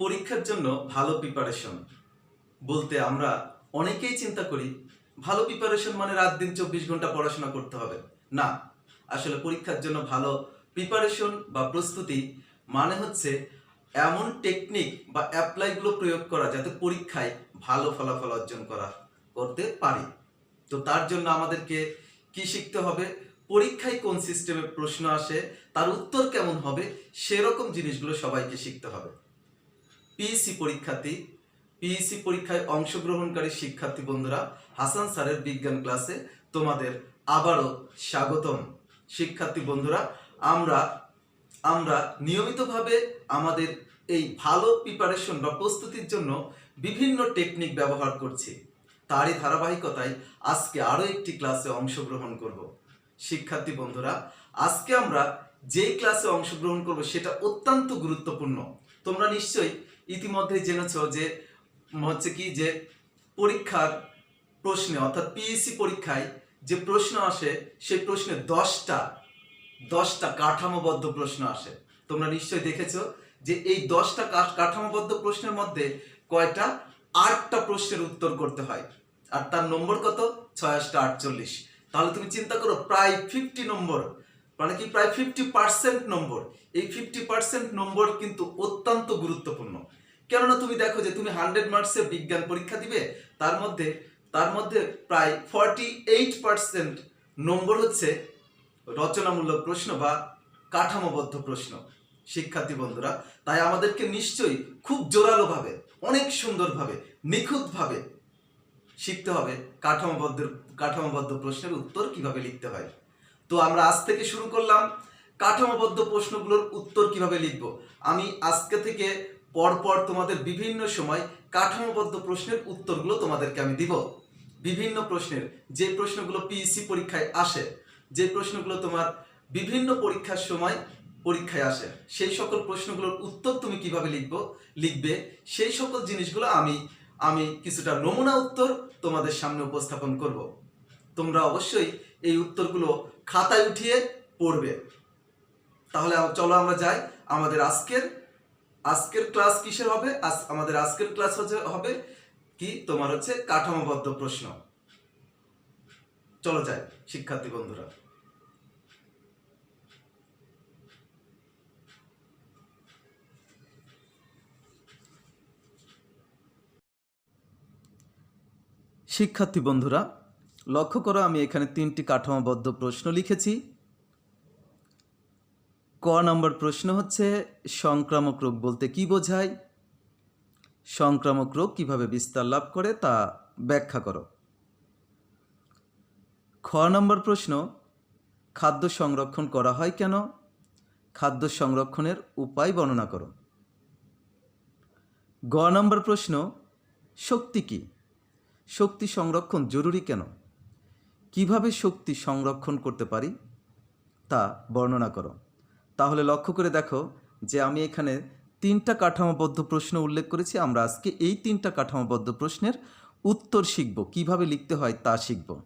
পরীক্ষার জন্য ভালো প্রিপারেশন বলতে আমরা অনেকেই চিন্তা করি, ভালো প্রিপারেশন মানে রাত দিন চব্বিশ ঘণ্টা পড়াশোনা করতে হবে। না, আসলে পরীক্ষার জন্য ভালো প্রিপারেশন বা প্রস্তুতি মানে হচ্ছে এমন টেকনিক বা অ্যাপ্লাইগুলো প্রয়োগ করা যাতে পরীক্ষায় ভালো ফলাফল অর্জন করা, করতে পারি। তো তার জন্য আমাদেরকে কি শিখতে হবে? পরীক্ষায় কোন সিস্টেমে প্রশ্ন আসে, তার উত্তর কেমন হবে, সেরকম জিনিসগুলো সবাইকে শিখতে হবে। পিইসি পরীক্ষার্থী পিইসি পরীক্ষায় অংশগ্রহণকারী শিক্ষার্থী বন্ধুরা, হাসান স্যারের বিজ্ঞান ক্লাসে তোমাদের আবারও স্বাগতম। শিক্ষার্থী বন্ধুরা, আমরা আমরা নিয়মিতভাবে আমাদের এই ভালো প্রিপারেশন বা প্রস্তুতির জন্য বিভিন্ন টেকনিক ব্যবহার করছি। তারই ধারাবাহিকতায় আজকে আরও একটি ক্লাসে অংশগ্রহণ করব। শিক্ষার্থী বন্ধুরা, আজকে আমরা যেই ক্লাসে অংশগ্রহণ করব সেটা অত্যন্ত গুরুত্বপূর্ণ। তোমরা নিশ্চয়ই ইতিমধ্যে জেনেছো যে, হচ্ছে কি যে, পরীক্ষার প্রশ্নে, অর্থাৎ পিএসসি পরীক্ষায় যে প্রশ্ন আসে, সেই প্রশ্নে দশটা দশটা কাঠামোবদ্ধ প্রশ্ন আসে। তোমরা নিশ্চয়ই দেখেছ যে এই দশটা কাঠামোবদ্ধ প্রশ্নের মধ্যে কয়টা? আটটা প্রশ্নের উত্তর করতে হয়। আর তার নম্বর কত? ছয় আটচল্লিশ। তাহলে তুমি চিন্তা করো, প্রায় ফিফটি নম্বর মানে কি প্রায় ফিফটি পার্সেন্ট নম্বর। এই ফিফটি পার্সেন্ট নম্বর কিন্তু অত্যন্ত গুরুত্বপূর্ণ। কেননা তুমি দেখো যে তুমি হান্ড্রেড মার্কসের বিজ্ঞান পরীক্ষা দিবে, তার মধ্যে তার মধ্যে প্রায় ফর্টি এইট পার্সেন্ট নম্বর হচ্ছে রচনামূলক প্রশ্ন বা কাঠামোবদ্ধ প্রশ্ন, শিক্ষার্থী বন্ধুরা। তাই আমাদেরকে নিশ্চয়ই খুব জোরালোভাবে, অনেক সুন্দরভাবে, নিখুঁতভাবে শিখতে হবে কাঠামোবদ্ধ কাঠামোবদ্ধ প্রশ্নের উত্তর কীভাবে লিখতে হয়। তো আমরা আজ থেকে শুরু করলাম কাঠামোবদ্ধ প্রশ্নগুলোর উত্তর কীভাবে লিখব? আমি আজকে থেকে পরপর তোমাদের বিভিন্ন সময় কাঠামোবদ্ধ প্রশ্নের উত্তরগুলো তোমাদেরকে আমি দিব। বিভিন্ন প্রশ্নের, যে প্রশ্নগুলো পিইসি পরীক্ষায় আসে, যে প্রশ্নগুলো তোমার বিভিন্ন পরীক্ষার সময় পরীক্ষায় আসে, সেই সকল প্রশ্নগুলোর উত্তর তুমি কীভাবে লিখব? লিখবে। সেই সকল জিনিসগুলো আমি আমি কিছুটা নমুনা উত্তর তোমাদের সামনে উপস্থাপন করব। তোমরা অবশ্যই এই উত্তরগুলো খাতায় উঠিয়ে পড়বে। তাহলে চলো আমরা যাই। আমাদের আজকের আজকের ক্লাস কিসের হবে? আজ আমাদের আজকের ক্লাস হচ্ছে, হবে কি? তোমার হচ্ছে কাঠামোবদ্ধ প্রশ্ন। চলো যাই, শিক্ষার্থী বন্ধুরা। শিক্ষার্থী বন্ধুরা লক্ষ্য করো, আমি এখানে তিনটি কাঠামোবদ্ধ প্রশ্ন লিখেছি। ক নম্বর প্রশ্ন হচ্ছে, সংক্রামক রোগ বলতে কি বোঝায়? সংক্রামক রোগ কীভাবে বিস্তার লাভ করে তা ব্যাখ্যা করো। খ নম্বর প্রশ্ন, খাদ্য সংরক্ষণ করা হয় কেন? খাদ্য সংরক্ষণের উপায় বর্ণনা করো। গ নম্বর প্রশ্ন, শক্তি কি? শক্তি সংরক্ষণ জরুরি কেন? কীভাবে শক্তি সংরক্ষণ করতে পারি? তা বর্ণনা করো। তাহলে লক্ষ্য করে দেখো যে আমি এখানে তিনটা কাঠামোবদ্ধ প্রশ্ন উল্লেখ করেছি। আমরা আজকে এই তিনটা কাঠামোবদ্ধ প্রশ্নের উত্তর শিখব। কীভাবে লিখতে হয় তা শিখব।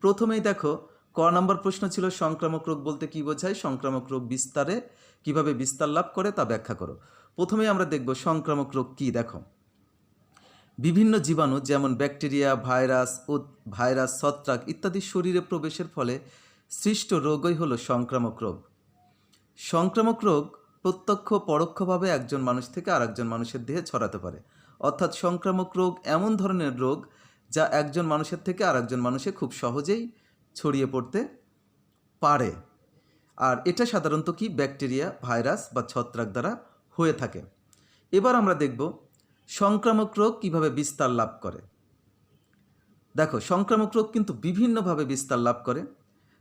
প্রথমেই দেখো, ক নম্বর প্রশ্ন ছিল সংক্রামক রোগ বলতে কি বোঝায়? সংক্রামক রোগ বিস্তারে কীভাবে বিস্তার লাভ করে তা ব্যাখ্যা করো। প্রথমেই আমরা দেখব সংক্রামক রোগ কী, দেখো। বিভিন্ন জীবাণু যেমন ব্যাকটেরিয়া, ভাইরাস, ও ভাইরাস ছত্রাক ইত্যাদি শরীরে প্রবেশের ফলে সৃষ্ট রোগই হলো সংক্রামক রোগ। সংক্রামক রোগ প্রত্যক্ষ, পরোক্ষভাবে একজন মানুষ থেকে আরেকজন মানুষের দেহে ছড়াতে পারে। অর্থাৎ সংক্রামক রোগ এমন ধরনের রোগ যা একজন মানুষের থেকে আরেকজন মানুষে খুব সহজেই ছড়িয়ে পড়তে পারে। আর এটা সাধারণত কি? ব্যাকটেরিয়া, ভাইরাস বা ছত্রাক দ্বারা হয়ে থাকে। এবার আমরা দেখব সংক্রামক রোগ কীভাবে বিস্তার লাভ করে? দেখো, সংক্রামক রোগ কিন্তু বিভিন্নভাবে বিস্তার লাভ করে।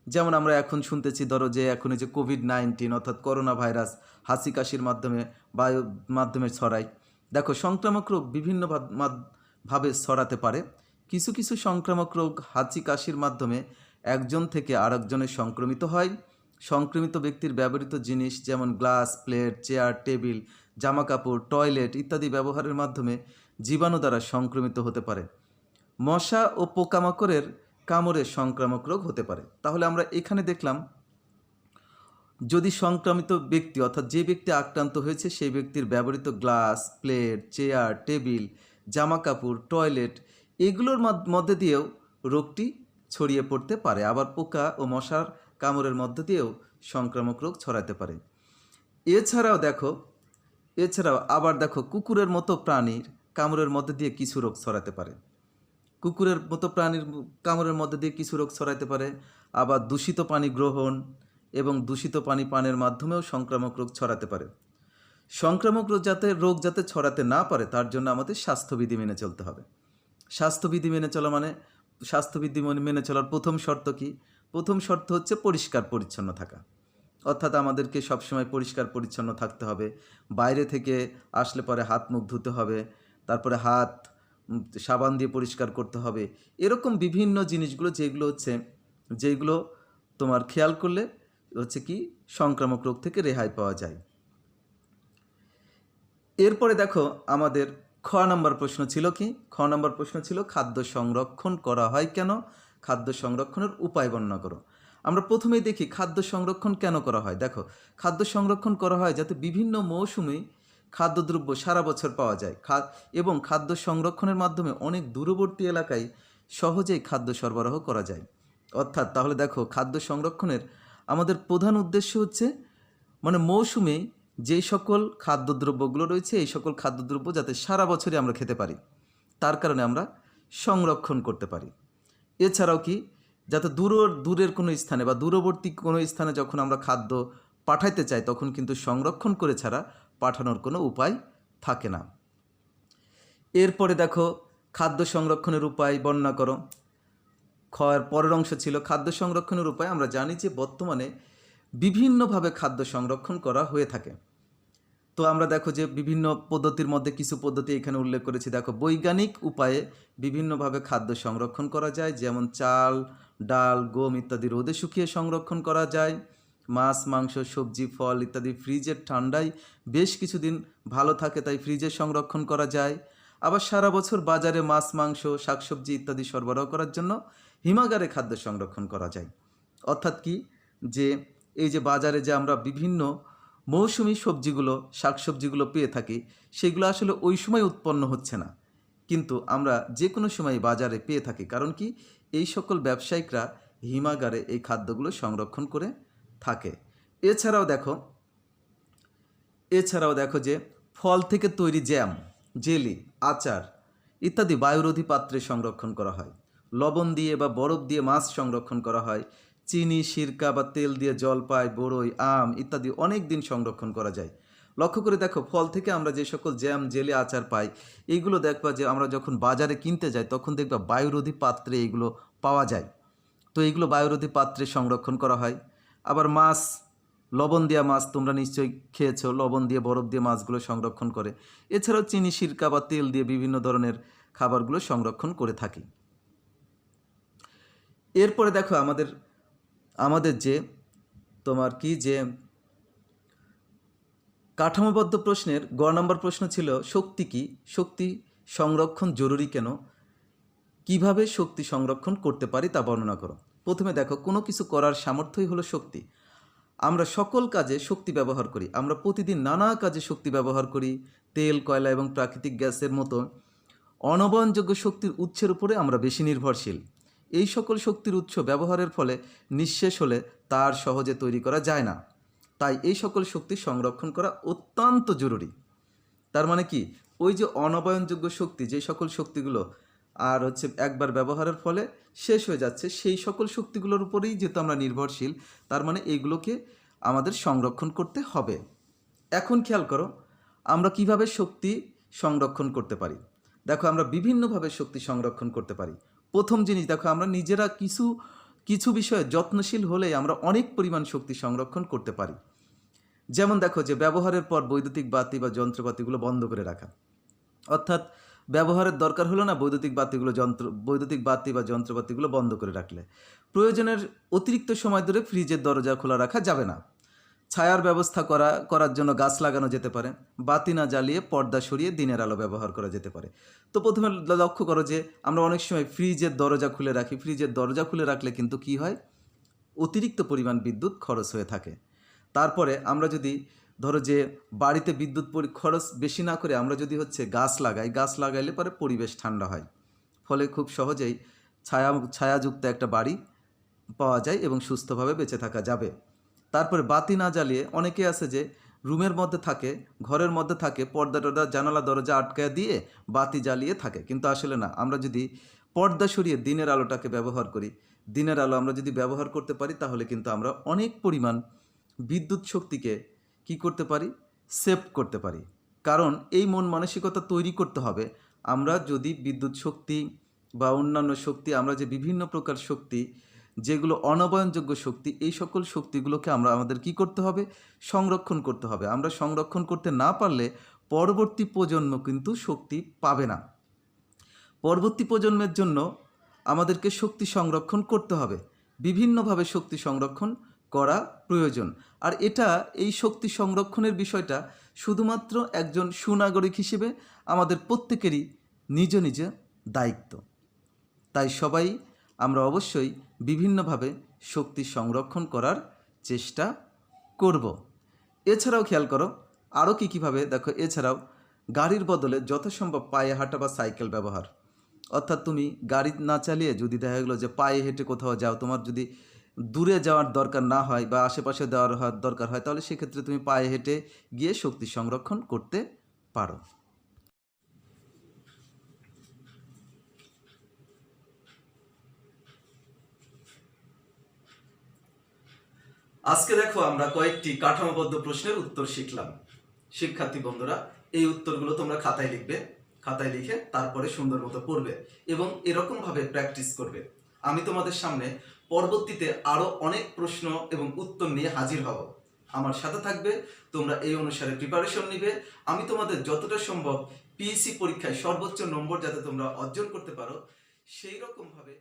যেমন আমরা এখন শুনতেছি, ধরো যে এখন যে কোভিড নাইন্টিন অর্থাৎ করোনা ভাইরাস হাসি কাশির মাধ্যমে বায়ু মাধ্যমে ছড়ায়। দেখো, সংক্রামক রোগ বিভিন্ন ভাব- ছড়াতে পারে। কিছু কিছু সংক্রামক রোগ হাঁচি কাশির মাধ্যমে একজন থেকে আরেকজনে সংক্রমিত হয়। সংক্রমিত ব্যক্তির ব্যবহৃত জিনিস যেমন গ্লাস, প্লেট, চেয়ার, টেবিল জামা কাপড় টয়লেট ইত্যাদি ব্যবহারের মাধ্যমে জীবাণু দ্বারা সংক্রমিত হতে পারে। মশা ও পোকামাকড়ের কামড়ে সংক্রামক রোগ হতে পারে। তাহলে আমরা এখানে দেখলাম, যদি সংক্রামিত ব্যক্তি অর্থাৎ যে ব্যক্তি আক্রান্ত হয়েছে, সেই ব্যক্তির ব্যবহৃত গ্লাস, প্লেট, চেয়ার, টেবিল জামা কাপড় টয়লেট, এগুলোর মধ্য- দিয়েও রোগটি ছড়িয়ে পড়তে পারে। আবার পোকা ও মশার কামড়ের মধ্য দিয়েও সংক্রামক রোগ ছড়াতে পারে। এছাড়াও দেখো এছাড়াও আবার দেখো, কুকুরের মতো প্রাণীর কামড়ের মধ্যে দিয়ে কিছু রোগ ছড়াতে পারে। কুকুরের মতো প্রাণীর কামড়ের মধ্যে দিয়ে কিছু রোগ ছড়াতে পারে। আবার দূষিত পানি গ্রহণ এবং দূষিত পানি পানের মাধ্যমেও সংক্রামক রোগ ছড়াতে পারে। সংক্রামক রোগ যাতে রোগ যাতে ছড়াতে না পারে, তার জন্য আমাদের স্বাস্থ্যবিধি মেনে চলতে হবে। স্বাস্থ্যবিধি মেনে চলা মানে স্বাস্থ্যবিধি মেনে চলার প্রথম শর্ত কি? প্রথম শর্ত হচ্ছে পরিষ্কার পরিচ্ছন্ন থাকা। অর্থাৎ আমাদেরকে সবসময় পরিষ্কার পরিচ্ছন্ন থাকতে হবে। বাইরে থেকে আসলে পরে হাত মুখ ধুতে হবে, তারপরে হাত সাবান দিয়ে পরিষ্কার করতে হবে। এরকম বিভিন্ন জিনিসগুলো যেগুলো হচ্ছে, যেগুলো তোমার খেয়াল করলে হচ্ছে কি সংক্রামক রোগ থেকে রেহাই পাওয়া যায়। এরপরে দেখো আমাদের খ নম্বর প্রশ্ন ছিল কি? খ নম্বর প্রশ্ন ছিল, খাদ্য সংরক্ষণ করা হয় কেন? খাদ্য সংরক্ষণের উপায় বর্ণনা করো। আমরা প্রথমেই দেখি খাদ্য সংরক্ষণ কেন করা হয়। দেখো, খাদ্য সংরক্ষণ করা হয় যাতে বিভিন্ন মৌসুমে খাদ্যদ্রব্য সারা বছর পাওয়া যায়। এবং খাদ্য সংরক্ষণের মাধ্যমে অনেক দূরবর্তী এলাকায় সহজেই খাদ্য সরবরাহ করা যায়। অর্থাৎ তাহলে দেখো, খাদ্য সংরক্ষণের আমাদের প্রধান উদ্দেশ্য হচ্ছে মানে মৌসুমে যেই সকল খাদ্যদ্রব্যগুলো রয়েছে, এই সকল খাদ্যদ্রব্য যাতে সারা বছরই আমরা খেতে পারি। তার কারণে আমরা সংরক্ষণ করতে পারি। এছাড়াও কি যাতে দূর দূরের কোনো স্থানে বা দূরবর্তী কোনো স্থানে যখন আমরা খাদ্য পাঠাইতে চাই, তখন কিন্তু সংরক্ষণ করে ছাড়া পাঠানোর কোনো উপায় থাকে না। এরপরে দেখো, খাদ্য সংরক্ষণের উপায় বর্ণনা করো। খয়ের পরের অংশ ছিল, খাদ্য সংরক্ষণের উপায় আমরা জানি যে বর্তমানে বিভিন্নভাবে খাদ্য সংরক্ষণ করা হয়ে থাকে। তো আমরা দেখো যে বিভিন্ন পদ্ধতির মধ্যে কিছু পদ্ধতি এখানে উল্লেখ করেছি। দেখো, বৈজ্ঞানিক উপায়ে বিভিন্নভাবে খাদ্য সংরক্ষণ করা যায়, যেমন চাল ডাল, গম ইত্যাদি রোদে শুকিয়ে সংরক্ষণ করা যায়। মাছ, মাংস, সবজি, ফল ইত্যাদি ফ্রিজের ঠান্ডায় বেশ কিছুদিন ভালো থাকে, তাই ফ্রিজে সংরক্ষণ করা যায়। আবার সারা বছর বাজারে মাছ, মাংস, শাকসবজি ইত্যাদি সরবরাহ করার জন্য হিমাগারে খাদ্য সংরক্ষণ করা যায়। অর্থাৎ কি? যে এই যে বাজারে যে আমরা বিভিন্ন মৌসুমি সবজিগুলো, শাকসবজিগুলো পেয়ে থাকি, সেগুলো আসলে ওই সময় উৎপন্ন হচ্ছে না। কিন্তু আমরা যে কোনো সময় বাজারে পেয়ে থাকি। কারণ কি? এই সকল ব্যবসায়িকরা হিমাগারে এই খাদ্যগুলো সংরক্ষণ করে থাকে। এছাড়াও দেখো এছাড়াও দেখো যে ফল থেকে তৈরি জ্যাম, জেলি, আচার ইত্যাদি বায়ুরোধী পাত্রে সংরক্ষণ করা হয়। লবণ দিয়ে বা বরফ দিয়ে মাছ সংরক্ষণ করা হয়। চিনি, সিরকা বা তেল দিয়ে জলপাই বড়ই আম ইত্যাদি অনেক দিন সংরক্ষণ করা যায়। লক্ষ্য করে দেখো, ফল থেকে আমরা যে সকল জ্যাম, জেলে আচার পাই, এইগুলো দেখবা যে আমরা যখন বাজারে কিনতে যাই, তখন দেখবা বায়ুরোধী পাত্রে এগুলো পাওয়া যায়। তো এইগুলো বায়ুরোধী পাত্রে সংরক্ষণ করা হয়। আবার মাছ, লবণ দেওয়া মাছ তোমরা নিশ্চয়ই খেয়েছো, লবণ দিয়ে, বরফ দিয়ে মাছগুলো সংরক্ষণ করে। এছাড়াও চিনি, সিরকা বা তেল দিয়ে বিভিন্ন ধরনের খাবারগুলো সংরক্ষণ করে থাকি। এরপরে দেখো আমাদের আমাদের যে তোমার কি যে কাঠামোবদ্ধ প্রশ্নের গ নম্বর প্রশ্ন ছিল, শক্তি কি? শক্তি সংরক্ষণ জরুরি কেন? কীভাবে শক্তি সংরক্ষণ করতে পারি তা বর্ণনা করো। প্রথমে দেখো, কোনো কিছু করার সামর্থ্যই হলো শক্তি। আমরা সকল কাজে শক্তি ব্যবহার করি। আমরা প্রতিদিন নানা কাজে শক্তি ব্যবহার করি। তেল, কয়লা এবং প্রাকৃতিক গ্যাসের মতো অনবয়নযোগ্য শক্তির উৎসের উপরে আমরা বেশি নির্ভরশীল। এই সকল শক্তির উৎস ব্যবহারের ফলে নিঃশেষ হলে তার সহজে তৈরি করা যায় না। তাই এই সকল শক্তি সংরক্ষণ করা অত্যন্ত জরুরি। তার মানে কি? ওই যে অনবয়নযোগ্য শক্তি, যে সকল শক্তিগুলো আর হচ্ছে একবার ব্যবহারের ফলে শেষ হয়ে যাচ্ছে, সেই সকল শক্তিগুলোর উপরেই যেহেতু আমরা নির্ভরশীল, তার মানে এইগুলোকে আমাদের সংরক্ষণ করতে হবে। এখন খেয়াল করো, আমরা কীভাবে শক্তি সংরক্ষণ করতে পারি? দেখো, আমরা বিভিন্নভাবে শক্তি সংরক্ষণ করতে পারি। প্রথম জিনিস, দেখো, আমরা নিজেরা কিছু কিছু বিষয়ে যত্নশীল হলে আমরা অনেক পরিমাণ শক্তি সংরক্ষণ করতে পারি। যেমন দেখো যে ব্যবহারের পর বৈদ্যুতিক বাতি বা যন্ত্রপাতিগুলো বন্ধ করে রাখা। অর্থাৎ ব্যবহারের দরকার হলো না বৈদ্যুতিক বাতিগুলো যন্ত্র, বৈদ্যুতিক বাতি বা যন্ত্রপাতিগুলো বন্ধ করে রাখলে। প্রয়োজনের অতিরিক্ত সময় ধরে ফ্রিজের দরজা খোলা রাখা যাবে না। ছায়ার ব্যবস্থা করা, করার জন্য গাছ লাগানো যেতে পারে, বাতি না জ্বালিয়ে পর্দা সরিয়ে দিনের আলো ব্যবহার করা যেতে পারে। তো প্রথমে লক্ষ্য করো যে আমরা অনেক সময় ফ্রিজের দরজা খুলে রাখি। ফ্রিজের দরজা খুলে রাখলে কিন্তু কি হয়? অতিরিক্ত পরিমাণ বিদ্যুৎ খরচ হয়ে থাকে। তারপরে আমরা যদি ধরো যে বাড়িতে বিদ্যুৎ খরচ বেশি না করে আমরা যদি হচ্ছে গাছ লাগাই, গাছ লাগাইলে পরে পরিবেশ ঠান্ডা হয়। ফলে খুব সহজেই ছায়া, ছায়াযুক্ত একটা বাড়ি পাওয়া যায় এবং সুস্থভাবে বেঁচে থাকা যাবে। তারপরে বাতি না জ্বালিয়ে অনেকে আছে যে রুমের মধ্যে থাকে, ঘরের মধ্যে থাকে, পর্দা টর্দা, জানালা, দরজা আটকায় দিয়ে বাতি জ্বালিয়ে থাকে। কিন্তু আসলে না, আমরা যদি পর্দা সরিয়ে দিনের আলোটাকে ব্যবহার করি, দিনের আলো আমরা যদি ব্যবহার করতে পারি, তাহলে কিন্তু আমরা অনেক পরিমাণ বিদ্যুৎ শক্তিকে কি করতে পারি? সেভ করতে পারি। কারণ এই মন মানসিকতা তৈরি করতে হবে। আমরা যদি বিদ্যুৎ শক্তি বা অন্যান্য শক্তি, আমরা যে বিভিন্ন প্রকার শক্তি যেগুলো অনবয়নযোগ্য শক্তি, এই সকল শক্তিগুলোকে আমরা আমাদের কি করতে হবে? সংরক্ষণ করতে হবে। আমরা সংরক্ষণ করতে না পারলে পরবর্তী প্রজন্ম কিন্তু শক্তি পাবে না। পরবর্তী প্রজন্মের জন্য আমাদেরকে শক্তি সংরক্ষণ করতে হবে। বিভিন্নভাবে শক্তি সংরক্ষণ করা প্রয়োজন। আর এটা, এই শক্তি সংরক্ষণের বিষয়টা শুধুমাত্র একজন সুনাগরিক হিসেবে আমাদের প্রত্যেকেরই নিজ নিজ দায়িত্ব। তাই সবাই, আমরা অবশ্যই বিভিন্নভাবে শক্তি সংরক্ষণ করার চেষ্টা করব। এছাড়াও খেয়াল করো, আরও কী কীভাবে? দেখো, এছাড়াও গাড়ির বদলে যথাসম্ভব পায়ে হাঁটা বা সাইকেল ব্যবহার। অর্থাৎ তুমি গাড়ি না চালিয়ে যদি দেখা গেলো যে পায়ে হেঁটে কোথাও যাও, তোমার যদি দূরে যাওয়ার দরকার না হয় বা আশেপাশে দেওয়ার দরকার হয়, তাহলে সেক্ষেত্রে তুমি পায়ে হেঁটে গিয়ে শক্তি সংরক্ষণ করতে পারো। আজকে দেখো আমরা কয়েকটি কাঠামোবদ্ধ প্রশ্নের উত্তর শিখলাম। শিক্ষার্থী বন্ধুরা, এই উত্তরগুলো তোমরা খাতায় লিখবে, খাতায় লিখে তারপরে সুন্দর মতো পড়বে এবং এরকম ভাবে প্র্যাকটিস করবে। আমি তোমাদের সামনে পরবর্তীতে আরও অনেক প্রশ্ন এবং উত্তর নিয়ে হাজির হব। আমার সাথে থাকবে, তোমরা এই অনুসারে প্রিপারেশন নিবে। আমি তোমাদের যতটা সম্ভব পিএসসি পরীক্ষায় সর্বোচ্চ নম্বর যাতে তোমরা অর্জন করতে পারো সেই রকম ভাবে